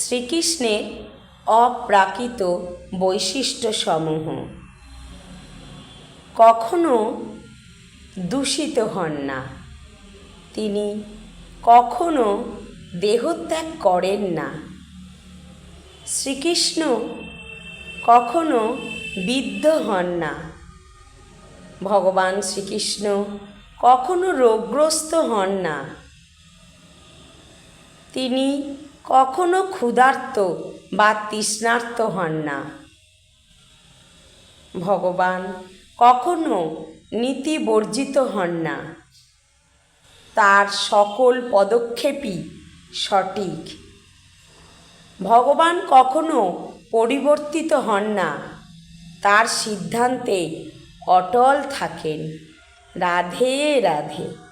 শ্রীকৃষ্ণের অপ্রাকৃত বৈশিষ্ট্যসমূহ। কখনো দূষিত হন না। তিনি কখনো দেহত্যাগ করেন না। শ্রীকৃষ্ণ কখনো বিদ্ধ হন না। ভগবান শ্রীকৃষ্ণ কখনো রোগগ্রস্ত হন না। তিনি কখনো ক্ষুধার্ত বা তৃষ্ণার্ত হন না। ভগবান কখনো নীতি বর্জিত হন না। তার সকল পদক্ষেপই সঠিক। ভগবান কখনো পরিবর্তিত হন না। তার সিদ্ধান্তে অটল থাকেন। রাধে রাধে।